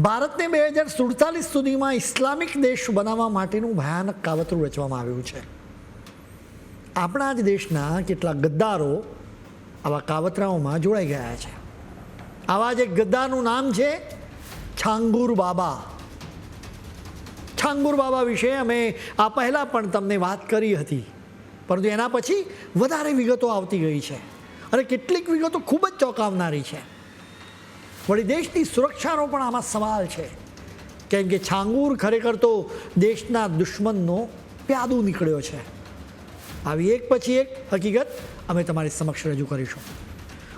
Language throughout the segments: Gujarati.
ભારતને બે હજાર સુડતાલીસ સુધીમાં ઇસ્લામિક દેશ બનાવવા માટેનું ભયાનક કાવતરું રચવામાં આવ્યું છે. આપણા જ દેશના કેટલાક ગદ્દારો આવા કાવતરાઓમાં જોડાઈ ગયા છે. આવા જ એક ગદ્દારનું નામ છે છાંગુર બાબા. છાંગુર બાબા વિશે અમે આ પહેલાં પણ તમને વાત કરી હતી. પરંતુ એના પછી વધારે વિગતો આવતી ગઈ છે. અને કેટલીક વિગતો ખૂબ જ ચોંકાવનારી છે. વળી દેશની સુરક્ષાનો પણ આમાં સવાલ છે. કેમ કે છાંગુર ખરેખર તો દેશના દુશ્મનનો પ્યાદુ નીકળ્યો છે. આવી એક પછી એક હકીકત અમે તમારી સમક્ષ રજૂ કરીશું.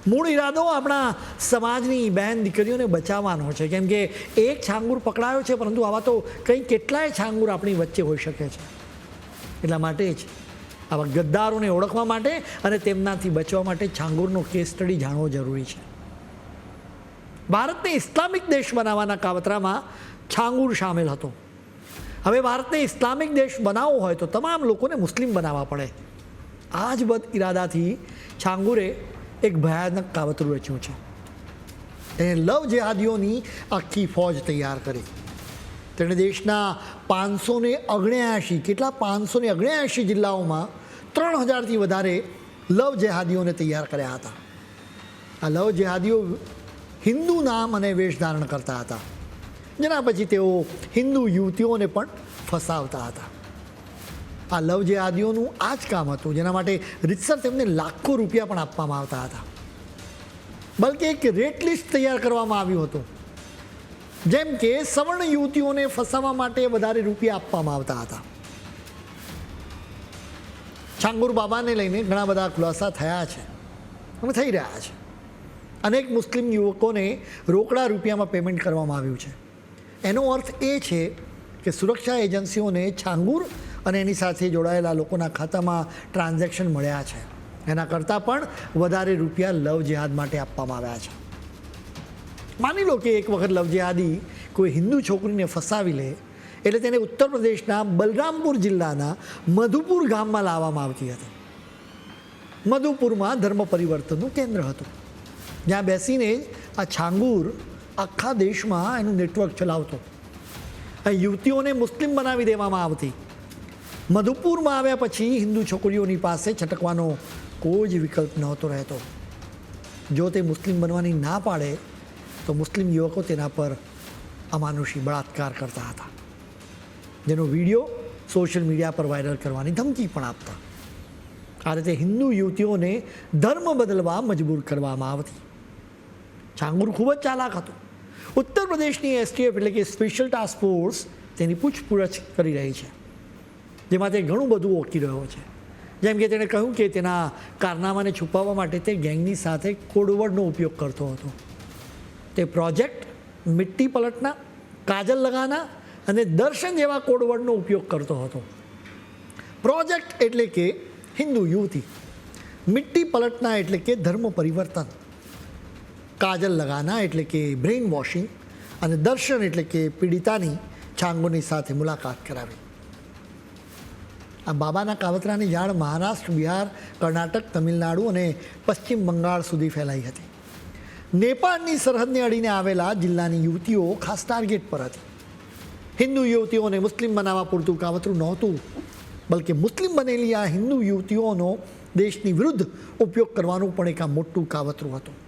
મૂળ ઈરાદો આપણા સમાજની બહેન દીકરીઓને બચાવવાનો છે. કેમ કે એક છાંગુર પકડાયો છે, પરંતુ આવા તો કંઈ કેટલાય છાંગુર આપણી વચ્ચે હોઈ શકે છે. એટલા માટે જ આવા ગદ્દારોને ઓળખવા માટે અને તેમનાથી બચવા માટે છાંગુરનો કેસ સ્ટડી જાણવો જરૂરી છે. ભારતને ઇસ્લામિક દેશ બનાવવાના કાવતરામાં છાંગુર સામેલ હતો. હવે ભારતને ઇસ્લામિક દેશ બનાવવો હોય તો તમામ લોકોને મુસ્લિમ બનાવવા પડે. આ જ બદ ઈરાદાથી છાંગુરે એક ભયાનક કાવતરું રચ્યું છે. તેણે લવ જેહાદીઓની આખી ફોજ તૈયાર કરી. તેણે દેશના પાંચસો ને અગણ્યાએંશી કેટલા પાંચસો ને અગણ્યાએંશી જિલ્લાઓમાં ત્રણ હજારથી વધારે લવ જેહાદીઓને તૈયાર કર્યા હતા. આ લવ જેહાદીઓ હિન્દુ નામ અને વેશ ધારણ કરતા હતા. જેના પછી તેઓ હિન્દુ યુવતીઓને પણ ફસાવતા હતા. આ લવ જેહાદીઓનું આ જ કામ હતું, જેના માટે રીતસર તેમને લાખો રૂપિયા પણ આપવામાં આવતા હતા. બલકે એક રેટ લિસ્ટ તૈયાર કરવામાં આવ્યું હતું. જેમ કે સવર્ણ યુવતીઓને ફસાવવા માટે વધારે રૂપિયા આપવામાં આવતા હતા. છાંગુર બાબાને લઈને ઘણા બધા ખુલાસા થયા છે અને થઈ રહ્યા છે. અનેક મુસ્લિમ યુવકોને રોકડા રૂપિયામાં પેમેન્ટ કરવામાં આવ્યું છે. એનો અર્થ એ છે કે સુરક્ષા એજન્સીઓને છાંગુર અને એની સાથે જોડાયેલા લોકોના ખાતામાં ટ્રાન્ઝેક્શન મળ્યા છે. એના કરતાં પણ વધારે રૂપિયા લવ જેહાદ માટે આપવામાં આવ્યા છે. માની લો કે એક વખત લવ જેહાદી કોઈ હિન્દુ છોકરીને ફસાવી લે, એટલે તેને ઉત્તર પ્રદેશના બલરામપુર જિલ્લાના મધુપુર ગામમાં લાવવામાં આવતી હતી. મધુપુરમાં ધર્મ પરિવર્તનનું કેન્દ્ર હતું. જ્યાં બેસીને આ છાંગુર આખા દેશમાં એનું નેટવર્ક ચલાવતો. આ યુવતીઓને મુસ્લિમ બનાવી દેવામાં આવતી. મધુપુરમાં આવ્યા પછી હિન્દુ છોકરીઓની પાસે છટકવાનો કોઈ જ વિકલ્પ નહોતો રહેતો. જો તે મુસ્લિમ બનવાની ના પાડે, તો મુસ્લિમ યુવકો તેના પર અમાનુષી બળાત્કાર કરતા હતા. જેનો વીડિયો સોશિયલ મીડિયા પર વાયરલ કરવાની ધમકી પણ આપતા. આ રીતે હિન્દુ યુવતીઓને ધર્મ બદલવા મજબૂર કરવામાં આવતી. છાંગુર ખૂબ જ ચાલાક હતું. ઉત્તર પ્રદેશની એસટીએફ એટલે કે સ્પેશિયલ ટાસ્ક ફોર્સ તેની પૂછપરછ કરી રહી છે. જેમાં તે ઘણું બધું ઓળખી રહ્યો છે. જેમ કે તેણે કહ્યું કે તેના કારનામાને છુપાવવા માટે તે ગેંગની સાથે કોડવર્ડનો ઉપયોગ કરતો હતો. તે પ્રોજેક્ટ મિટ્ટી પલટના, કાજલ લગાના અને દર્શન જેવા કોડવર્ડનો ઉપયોગ કરતો હતો. પ્રોજેક્ટ એટલે કે હિન્દુ યુવતી. મિટ્ટી પલટના એટલે કે ધર્મ પરિવર્તન. કાજલ લગાના એટલે કે બ્રેઇન વોશિંગ અને દર્શન એટલે કે પીડિતાની છાંગોની સાથે મુલાકાત કરાવી. આ બાબાના કાવતરાની જાણ મહારાષ્ટ્ર, બિહાર, કર્ણાટક, તમિલનાડુ અને પશ્ચિમ બંગાળ સુધી ફેલાઈ હતી. નેપાળની સરહદને અડીને આવેલા જિલ્લાની યુવતીઓ ખાસ ટાર્ગેટ પર હતી. હિન્દુ યુવતીઓને મુસ્લિમ બનાવવા પૂરતું કાવતરું નહોતું, બલકે મુસ્લિમ બનેલી આ હિન્દુ યુવતીઓનો દેશની વિરુદ્ધ ઉપયોગ કરવાનું પણ એક આ મોટું કાવતરું હતું.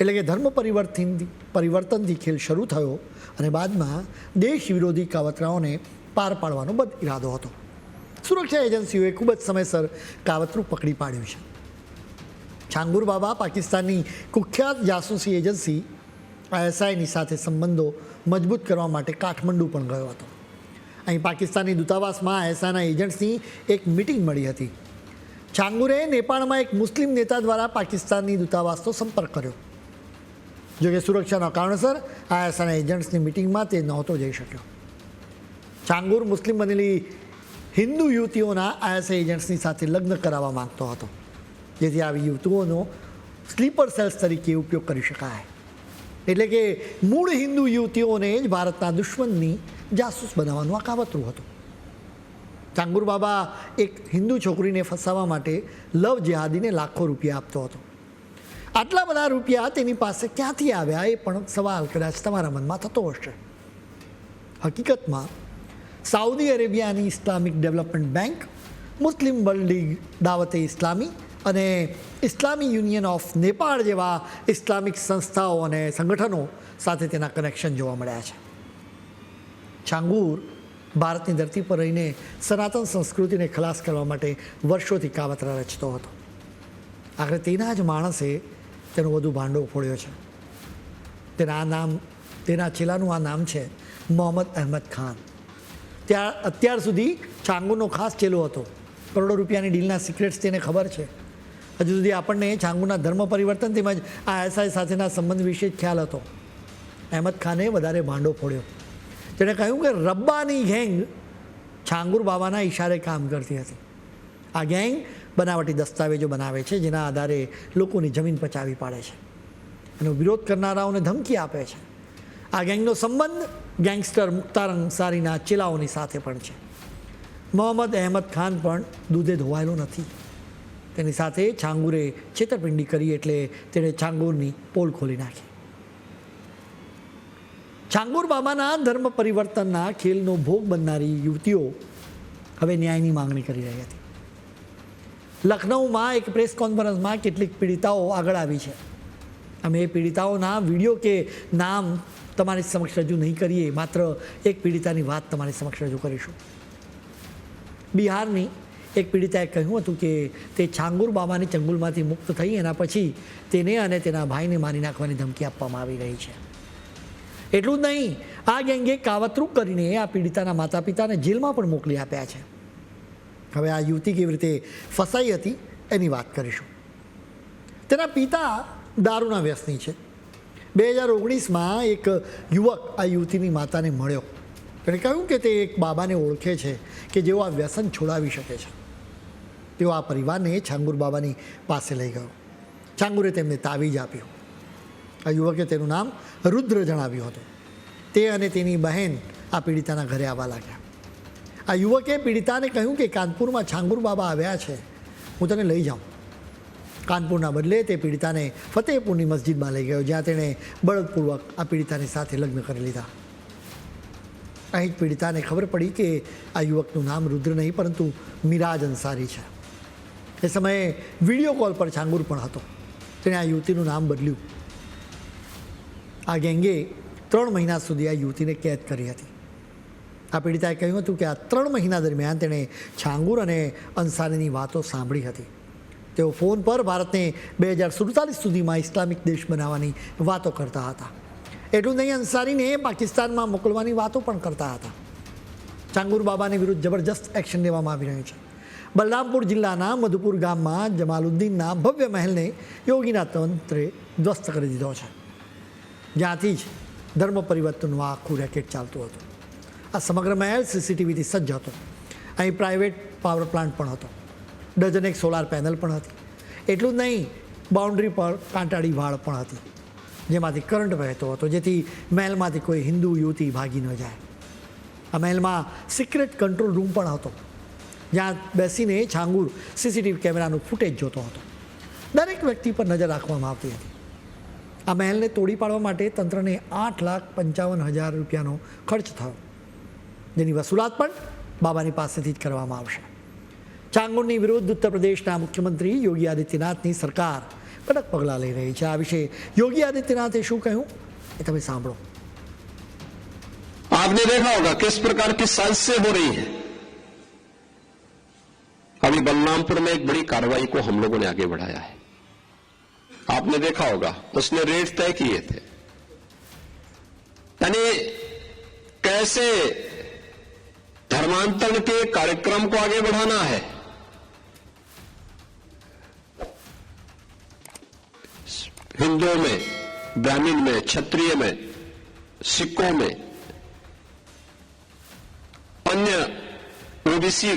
એટલે કે ધર્મ પરિવર્તન પરિવર્તનથી ખેલ શરૂ થયો અને બાદમાં દેશ વિરોધી કાવતરાઓને પાર પાડવાનો બદ ઇરાદો હતો. સુરક્ષા એજન્સીઓએ ખૂબ જ સમયસર કાવતરું પકડી પાડ્યું છે. છાંગુર બાબા, પાકિસ્તાનની કુખ્યાત જાસૂસી એજન્સી, આઈએસઆઈની સાથે સંબંધો મજબૂત કરવા માટે કાઠમંડુ પણ ગયો હતો. અહીં પાકિસ્તાની દૂતાવાસમાં આઈએસઆઈના એજન્ટ્સની એક મિટિંગ મળી હતી. છાંગુરે નેપાળમાં એક મુસ્લિમ નેતા દ્વારા પાકિસ્તાનની દૂતાવાસનો સંપર્ક કર્યો. જોકે સુરક્ષાના કારણસર આઈએસઆઈના એજન્ટ્સની મિટિંગમાં તે નહોતો જઈ શક્યો. ચાંગુર મુસ્લિમ બનેલી હિન્દુ યુવતીઓના આઈએસઆઈ એજન્ટ્સની સાથે લગ્ન કરાવવા માંગતો હતો. જેથી આવી યુવતીઓનો સ્લીપર સેલ્સ તરીકે ઉપયોગ કરી શકાય. એટલે કે મૂળ હિન્દુ યુવતીઓને જ ભારતના દુશ્મનની જાસૂસ બનાવવાનું આ કાવતરું હતું. ચાંગુર બાબા એક હિન્દુ છોકરીને ફસાવવા માટે લવ જેહાદીને લાખો રૂપિયા આપતો હતો. આટલા બધા રૂપિયા તેની પાસે ક્યાંથી આવ્યા એ પણ સવાલ કદાચ તમારા મનમાં થતો હશે. હકીકતમાં, Saudi અરેબિયાની Islamic development bank, Muslim world league Dawate Islami અને ઇસ્લામી યુનિયન ઓફ નેપાળ જેવા ઇસ્લામિક સંસ્થાઓ અને સંગઠનો સાથે તેના કનેક્શન જોવા મળ્યા છે. છાંગુર ભારતની ધરતી પર રહીને સનાતન સંસ્કૃતિને ખલાસ કરવા માટે વર્ષોથી કાવતરા રચતો હતો. આખરે તેના જ માણસે તેનો વધુ ભાંડો ફોડ્યો છે. તેના આ નામ, તેના છેલ્લાનું આ નામ છે મોહમ્મદ અહેમદ ખાન. ત્યાં અત્યાર સુધી છાંગુનો ખાસ ચેલો હતો. કરોડો રૂપિયાની ડીલના સિક્રેટ્સ તેને ખબર છે. હજુ સુધી આપણને છાંગુના ધર્મ પરિવર્તન તેમજ આ એસઆઈ સાથેના સંબંધ વિશે જ ખ્યાલ હતો. અહેમદ ખાને વધારે ભાંડો ફોડ્યો. તેણે કહ્યું કે રબ્બાની ગેંગ છાંગુર બાબાના ઈશારે કામ કરતી હતી. આ ગેંગ બનાવટી દસ્તાવેજો બનાવે છે, જેના આધારે લોકોની જમીન પચાવી પાડે છે. એનો વિરોધ કરનારાઓને ધમકી આપે છે. આ ગેંગનો સંબંધ ગેંગસ્ટર મુખ્તાર અંસારીના ચેલાઓની સાથે પણ છે. મોહમ્મદ અહેમદ ખાન પણ દૂધે ધોવાયેલો નથી. તેની સાથે છાંગુરે છેતરપિંડી કરી એટલે તેણે છાંગુરની પોલ ખોલી નાખી. છાંગુર બાબાના ધર્મ પરિવર્તનના ખેલનો ભોગ બનનારી યુવતીઓ હવે ન્યાયની માંગણી કરી રહી હતી. લખનૌમાં એક પ્રેસ કોન્ફરન્સમાં કેટલીક પીડિતાઓ આગળ આવી છે. અમે એ પીડિતાઓના વીડિયો કે નામ તમારી સમક્ષ રજૂ નહીં કરીએ, માત્ર એક પીડિતાની વાત તમારી સમક્ષ રજૂ કરીશું. બિહારની એક પીડિતાએ કહ્યું હતું કે તે છાંગુર બાબાની ચંગુલમાંથી મુક્ત થઈ એના પછી તેને અને તેના ભાઈને મારી નાખવાની ધમકી આપવામાં આવી રહી છે. એટલું જ નહીં, આ ગેંગે કાવતરું કરીને આ પીડિતાના માતા પિતાને જેલમાં પણ મોકલી આપ્યા છે. હવે આ યુવતી કેવી રીતે ફસાઈ હતી એની વાત કરીશું. તેના પિતા દારૂના વ્યસની છે. બે હજાર ઓગણીસમાં એક યુવક આ યુવતીની માતાને મળ્યો. તેણે કહ્યું કે તે એક બાબાને ઓળખે છે કે જેઓ આ વ્યસન છોડાવી શકે છે. તેઓ આ પરિવારને છાંગુર બાબાની પાસે લઈ ગયો. છાંગુરે તેમને તાવીજ આપ્યો આ યુવકે તેનું નામ રુદ્ર જણાવ્યું હતું. તે અને તેની બહેન આ પીડિતાના ઘરે આવવા લાગ્યા. આ યુવકે પીડિતાને કહ્યું કે કાનપુરમાં છાંગુર બાબા આવ્યા છે. હું તને લઈ જાઉં. કાનપુરના બદલે તે પીડિતાને ફતેહપુરની મસ્જિદમાં લઈ ગયો, જ્યાં તેણે બળદપૂર્વક આ પીડિતાની સાથે લગ્ન કરી લીધા. અહીં જ પીડિતાને ખબર પડી કે આ યુવકનું નામ રુદ્ર નહીં, પરંતુ મિરાજ અંસારી છે. એ સમયે વીડિયો કોલ પર છાંગુર પણ હતો. તેણે આ યુવતીનું નામ બદલ્યું. આ ગેંગે ત્રણ મહિના સુધી આ યુવતીને કેદ કરી હતી. આ પીડિતાએ કહ્યું હતું કે આ ત્રણ મહિના દરમિયાન તેણે છાંગુર અને અંસારીની વાતો સાંભળી હતી. તેઓ ફોન પર ભારતને બે હજાર સુડતાલીસ સુધીમાં ઇસ્લામિક દેશ બનાવવાની વાતો કરતા હતા. એટલું નહીં અંસારીને પાકિસ્તાનમાં મોકલવાની વાતો પણ કરતા હતા. ચાંગુર બાબાની વિરુદ્ધ જબરજસ્ત એક્શન લેવામાં આવી રહ્યું છે. બલરામપુર જિલ્લાના મધુપુર ગામમાં જમાલુદ્દીનના ભવ્ય મહેલને યોગીના તંત્રે ધ્વસ્ત કરી દીધો છે. જ્યાંથી જ ધર્મ પરિવર્તનનું આખું રેકેટ ચાલતું હતું. આ સમગ્ર મહેલ સીસીટીવીથી સજ્જ હતો. અહીં પ્રાઇવેટ પાવર પ્લાન્ટ પણ હતો. ડઝન એક સોલાર પેનલ પણ હતી. એટલું જ નહીં, બાઉન્ડ્રી પર કાંટાળી વાળ પણ હતી. જેમાંથી કરંટ વહેતો હતો, જેથી મહેલમાંથી કોઈ હિન્દુ યુવતી ભાગી ન જાય. આ મહેલમાં સિક્રેટ કંટ્રોલ રૂમ પણ હતો. જ્યાં બેસીને છાંગુર સીસીટીવી કેમેરાનું ફૂટેજ જોતો હતો. દરેક વ્યક્તિ પર નજર રાખવામાં આવતી હતી. આ મહેલને તોડી પાડવા માટે તંત્રને આઠ લાખ પંચાવન હજાર રૂપિયાનો ખર્ચ થયો. જેની વસૂલાત પણ બાબાની પાસેથી જ કરવામાં આવશે ચાંગુરની વિરુદ્ધ ઉત્તર પ્રદેશના મુખ્યમંત્રી યોગી આદિત્યનાથની સરકાર કડક પગલાં લઈ રહી છે આ વિશે યોગી આદિત્યનાથે શું કહ્યું એ તમે સાંભળો आपने देखा होगा किस प्रकार की साजिशें हो रही हैं अभी बलरामपुर में एक बड़ी कार्रवाई को हम लोगों ने आगे बढ़ाया है आपने देखा होगा उसने रेट तय किए थे यानी कैसे धर्मांतरण के कार्यक्रम को आगे बढ़ाना है। हिंदुओं में, ब्राह्मण में, क्षत्रिय में, सिखों में, अन्य ओबीसी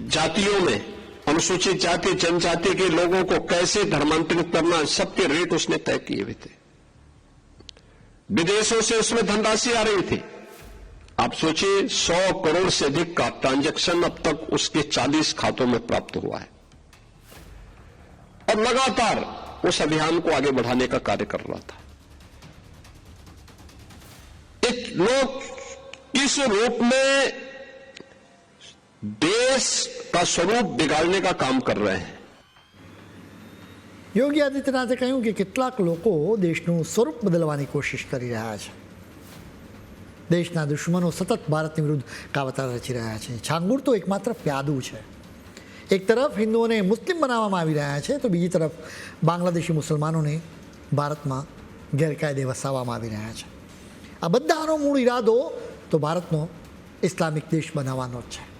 जातियों में, अनुसूचित जाति, जनजाति के लोगों को कैसे धर्मांतरित करना सबके रेट उसने तय किए हुए थे। विदेशों से उसमें धनराशि आ रही थी। आप सोचिए सौ करोड़ से अधिक का ट्रांजैक्शन अब तक उसके 40 खातों में प्राप्त हुआ है और लगातार उस अभियान को आगे बढ़ाने का कार्य कर रहा था एक लोग किस रूप में देश का स्वरूप बिगाड़ने का काम कर रहे हैं યોગી આદિત્યનાથે કહ્યું કે કેટલાક લોકો દેશનું સ્વરૂપ બદલવાની કોશિશ કરી રહ્યા છે દેશના દુશ્મનો સતત ભારતની વિરુદ્ધ કાવતરા રચી રહ્યા છે. છાંગુર તો એકમાત્ર પ્યાદું છે. એક તરફ હિન્દુઓને મુસ્લિમ બનાવવામાં આવી રહ્યા છે, તો બીજી તરફ બાંગ્લાદેશી મુસલમાનોને ભારતમાં ગેરકાયદે વસાવવામાં આવી રહ્યા છે. આ બધાનો મૂળ ઈરાદો તો ભારતનો ઇસ્લામિક દેશ બનાવવાનો જ છે.